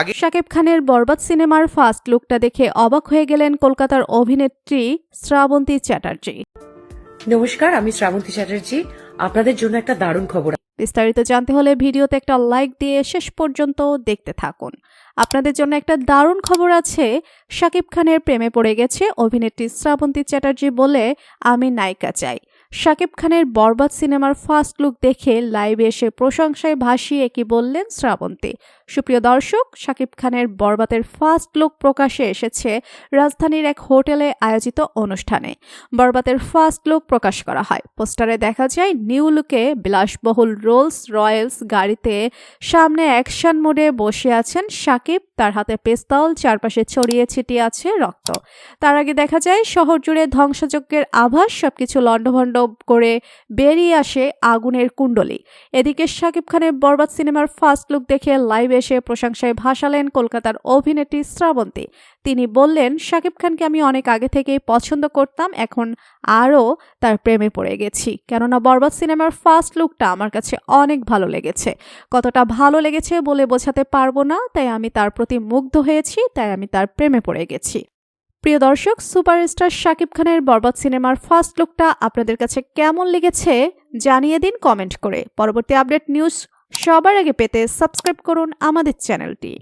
আগে শাকিব খানের বরবাদ সিনেমার ফার্স্ট লুকটা দেখে অবাক হয়ে গেলেন কলকাতার অভিনেত্রী শ্রাবন্তী চ্যাটার্জি। নমস্কার আমি শ্রাবন্তী চ্যাটার্জি। আপনাদের জন্য একটা দারুণ খবর। বিস্তারিত জানতে হলে ভিডিওতে একটা লাইক দিয়ে শেষ পর্যন্ত দেখতে থাকুন। আপনাদের জন্য একটা দারুণ খবর আছে শাকিব খানের প্রেমে পড়ে গেছে অভিনেত্রী শ্রাবন্তী চ্যাটার্জি বলে আমি নায়িকা চাই। শাকিব খানের বরবাদ সিনেমার ফার্স্ট লুক দেখে লাইভে এসে প্রশংসায় ভাসিয়ে কি বললেন শ্রাবন্তী? সুপ্রিয় দর্শক, শাকিব খানের বরবাতের ফার্স্ট লুক প্রকাশে এসেছে রাজধানীর এক হোটেলে আয়োজিত অনুষ্ঠানে। বরবাতের ফার্স্ট লুক প্রকাশ করা হয়। পোস্টারে দেখা যায়, নিউ লুকে বিলাসবহুল রোলস রয়েলস গাড়িতে সামনে অ্যাকশন মোডে বসে আছেন সাকিব তার হাতে পেস্তল, চারপাশে ছড়িয়ে ছিটিয়ে আছে রক্ত। তার আগে দেখা যায়, শহর জুড়ে ধ্বংসযজ্ঞের আভাস সবকিছু লণ্ডভণ্ড করে বেরিয়ে আসে আগুনের কুণ্ডলি। এদিকে শাকিব খানের বরবাদ সিনেমার ফার্স্ট লুক দেখে লাইভ এসে প্রশংসায় ভাসালেন কলকাতার অভিনেত্রী শ্রাবন্তী। তিনি বললেন, শাকিব খানকে আমি অনেক আগে থেকেই পছন্দ করতাম, এখন আরও তার প্রেমে পড়ে গেছি। কেননা বরবাদ সিনেমার ফার্স্ট লুকটা আমার কাছে অনেক ভালো লেগেছে। কতটা ভালো লেগেছে বলে বোঝাতে পারব না, তাই আমি তার প্রতি মুগ্ধ হয়েছি, তাই আমি তার প্রেমে পড়ে গেছি। প্রিয় দর্শক, সুপারস্টার শাকিব খানের বরবাদ সিনেমার ফার্স্ট লুকটা আপনাদের কাছে কেমন লেগেছে জানিয়ে দিন কমেন্ট করে। পরবর্তী আপডেট নিউজ সবার আগে পেতে সাবস্ক্রাইব করুন আমাদের চ্যানেলটি।